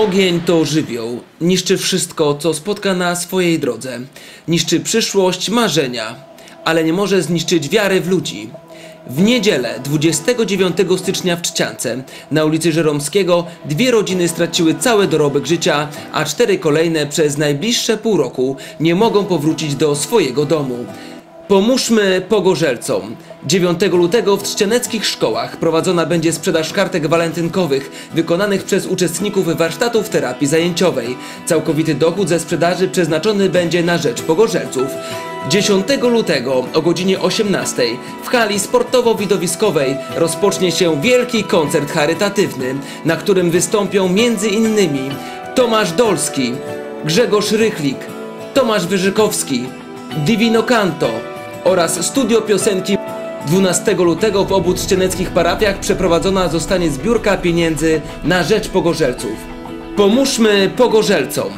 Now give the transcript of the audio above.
Ogień to żywioł, niszczy wszystko, co spotka na swojej drodze. Niszczy przyszłość, marzenia, ale nie może zniszczyć wiary w ludzi. W niedzielę 29 stycznia w Czciance na ulicy Żeromskiego dwie rodziny straciły cały dorobek życia, a cztery kolejne przez najbliższe pół roku nie mogą powrócić do swojego domu. Pomóżmy pogorzelcom. 9 lutego w trzcianeckich szkołach prowadzona będzie sprzedaż kartek walentynkowych wykonanych przez uczestników warsztatów terapii zajęciowej. Całkowity dochód ze sprzedaży przeznaczony będzie na rzecz pogorzelców. 10 lutego o godzinie 18 w hali sportowo-widowiskowej rozpocznie się wielki koncert charytatywny, na którym wystąpią m.in. Tomasz Dolski, Grzegorz Rychlik, Tomasz Wyżykowski, Divino Canto oraz studio piosenki 12 lutego w obu trzcieneckich parafiach przeprowadzona zostanie zbiórka pieniędzy na rzecz pogorzelców. Pomóżmy pogorzelcom!